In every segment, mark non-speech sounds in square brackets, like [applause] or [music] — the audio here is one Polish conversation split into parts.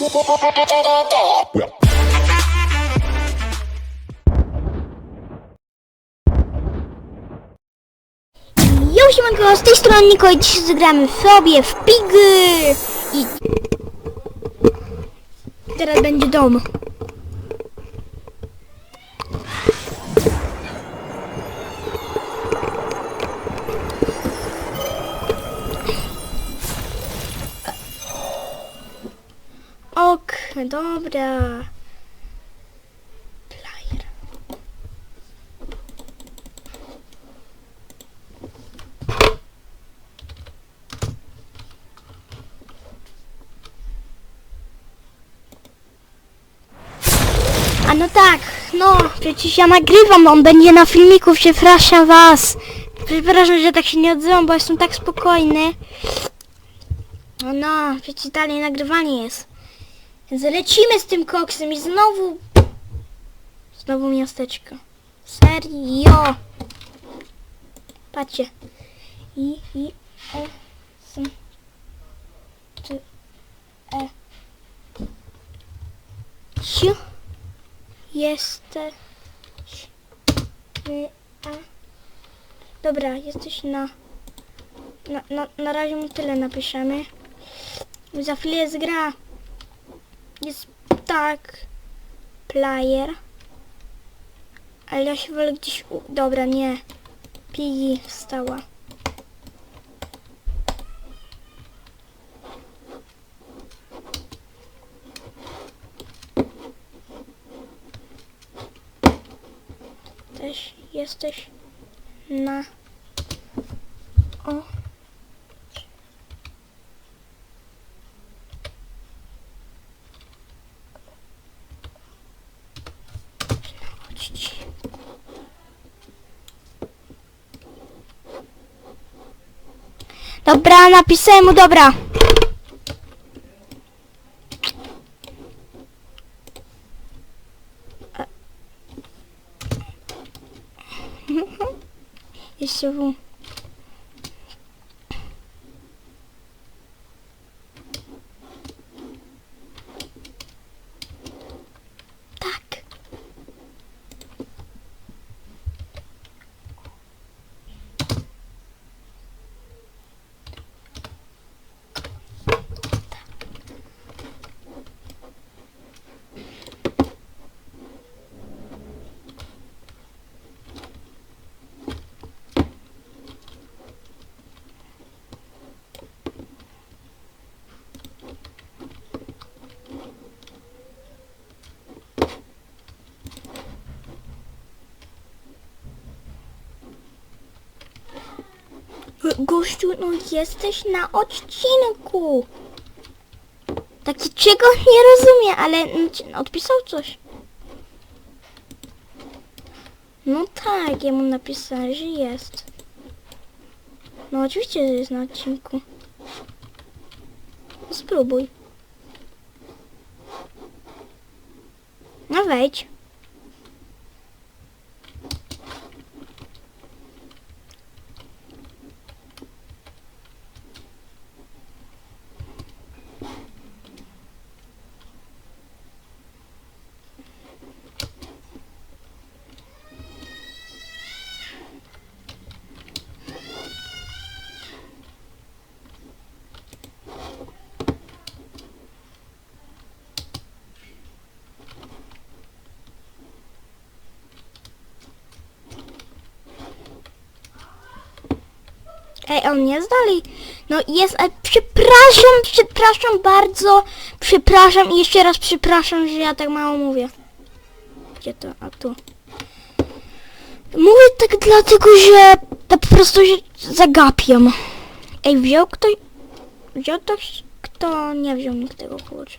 Jo, siemanko, z tej strony Niko i dzisiaj zagramy sobie w Pig i teraz będzie dom. Dobra. Player. A no tak, no, przecież ja nagrywam, on będzie na filmiku, przepraszam was. Przepraszam, że tak się nie odzywam, bo jestem tak spokojny. No, przecież dalej nagrywanie jest. Więc lecimy z tym koksem i znowu... Znowu miasteczko. Serio. Patrzcie. I, i, e, s, czy, e, siu. Jesteś... y, A. Dobra, jesteś na... Na, na, na razie mu tyle napiszemy. Za chwilę jest gra. Jest tak. Player. Ale ja się wolę gdzieś... U... Dobra, nie. Piggy wstała. Też jesteś na... O. Chodźcie. Dobra, napisałem mu, dobra. [laughs] Jeszcze w. Gościu, no jesteś na odcinku. Taki czego nie rozumiem, ale odpisał coś. No tak, ja mu napisałem, że jest. No oczywiście, że jest na odcinku. No, Spróbuj. No wejdź. Ej, on jest dalej. No jest, ale przepraszam, przepraszam bardzo. Przepraszam i jeszcze raz przepraszam, że ja tak mało mówię. Gdzie to? A tu. Mówię tak dlatego, że to po prostu się zagapiam. Ej, wziął ktoś... Wziął ktoś, kto nie wziął nikt tego klucza.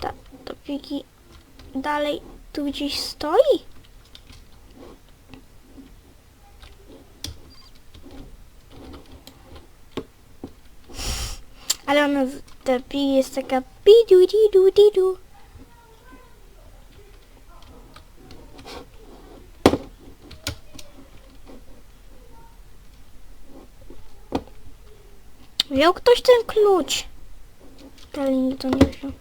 Ta, to piki dalej tu gdzieś stoi? Ale ona, ta pi jest taka pidu didu didu. Wziął ktoś ten klucz. Stalin to nie wziął.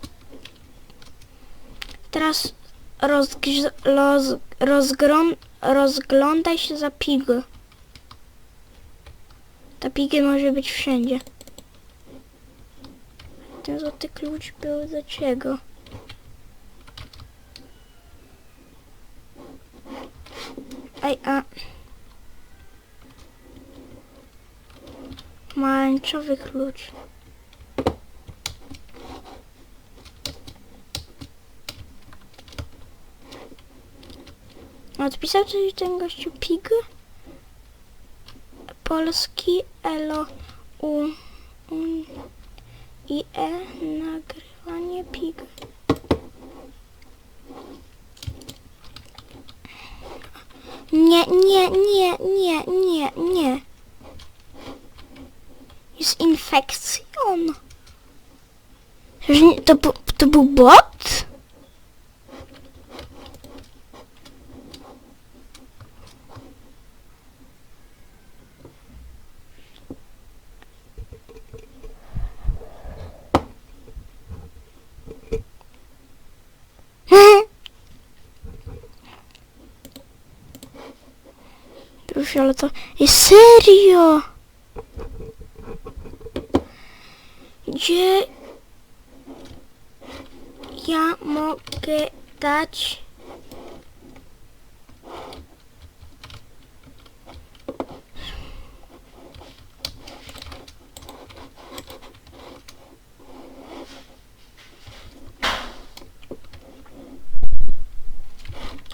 Teraz rozgrz- roz, rozgrom, rozglądaj się za pigę. Ta pigę może być wszędzie. Ten złoty klucz był do czego? Ej, a... Pomarańczowy klucz. Odpisał coś ten gościu pig? Polski elo u, u i e nagrywanie pig. Nie, nie, nie, nie, nie, nie. Jest nie- To, to był bot? Już, ale to jest serio. Gdzie ja mogę dać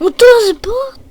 No to jest bot.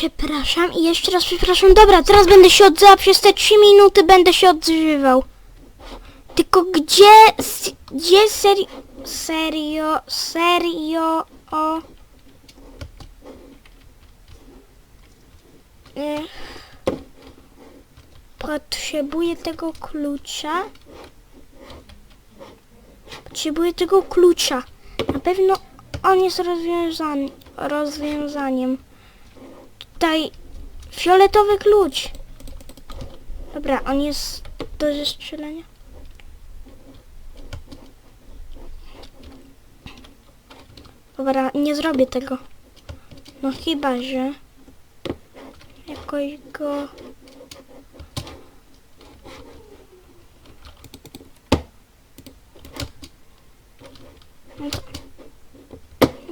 Przepraszam i jeszcze raz przepraszam. Dobra, teraz będę się odzywał. Przez te 3 minuty będę się odzywał. Tylko gdzie... Gdzie serio... Serio... Serio... O... Y, Potrzebuję tego klucza. Potrzebuję tego klucza. Na pewno on jest rozwiązan rozwiązaniem. Tutaj fioletowy klucz. Dobra, on jest do zestrzelenia. Dobra, nie zrobię tego. No chyba, że jakoś go... No to...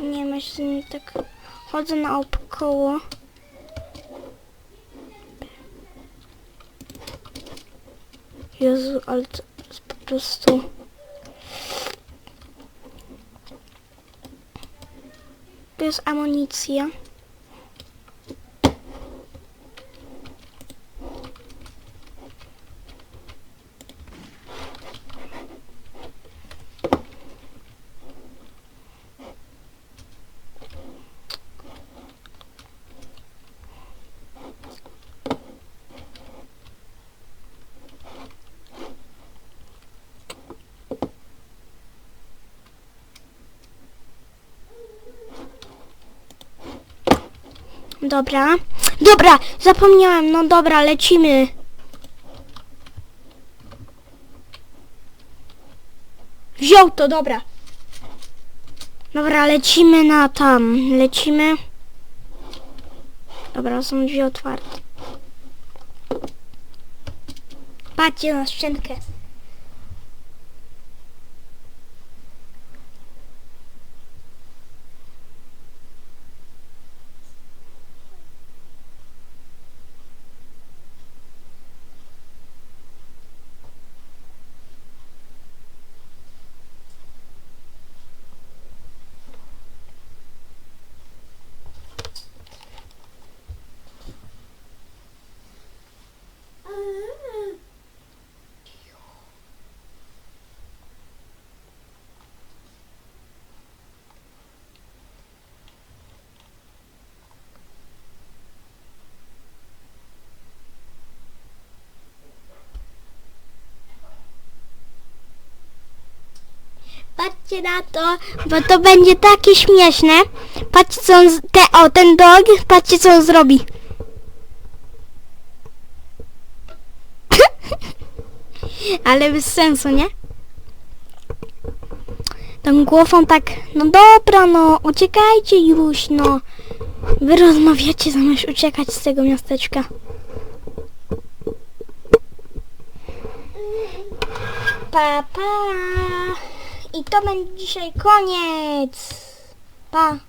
Nie tak chodzę naokoło. Jezu, ale to jest po prostu... To jest amunicja. Dobra. Dobra, zapomniałem. No dobra, lecimy. Wziął to, dobra. Dobra, lecimy na tam. Lecimy. Dobra, są drzwi otwarte. Patrzcie na szczękę. Patrzcie na to, bo to będzie takie śmieszne. Patrzcie co on, z- te, o ten dog, patrzcie co on zrobi. [laughs] Ale bez sensu, nie? Tą głową tak, no dobra, no, uciekajcie już, no. Wy rozmawiacie zamiast uciekać z tego miasteczka. Pa, pa. I to będzie dzisiaj koniec. Pa.